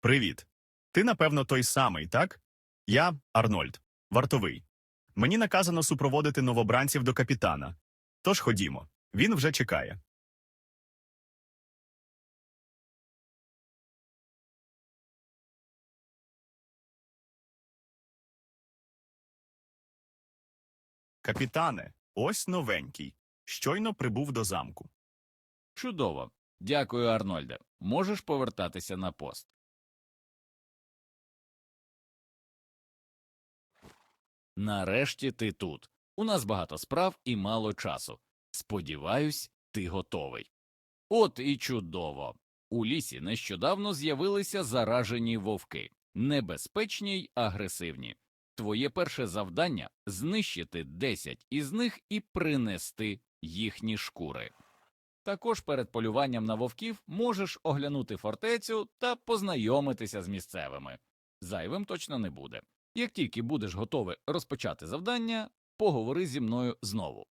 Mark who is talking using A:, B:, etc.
A: Привіт. Ти, напевно, той самий, так? Я Арнольд, вартовий. Мені наказано супроводити новобранців до капітана. Тож ходімо. Він вже чекає. Капітане, ось новенький. Щойно прибув до замку.
B: Чудово. Дякую, Арнольде. Можеш повертатися на пост. Нарешті ти тут. У нас багато справ і мало часу. Сподіваюсь, ти готовий. От і чудово. У лісі нещодавно з'явилися заражені вовки, небезпечні й агресивні. Твоє перше завдання знищити 10 із них і принести їхні шкури. Також перед полюванням на вовків можеш оглянути фортецю та познайомитися з місцевими. Зайвим точно не буде. Як тільки будеш готовий розпочати завдання, поговори зі мною знову.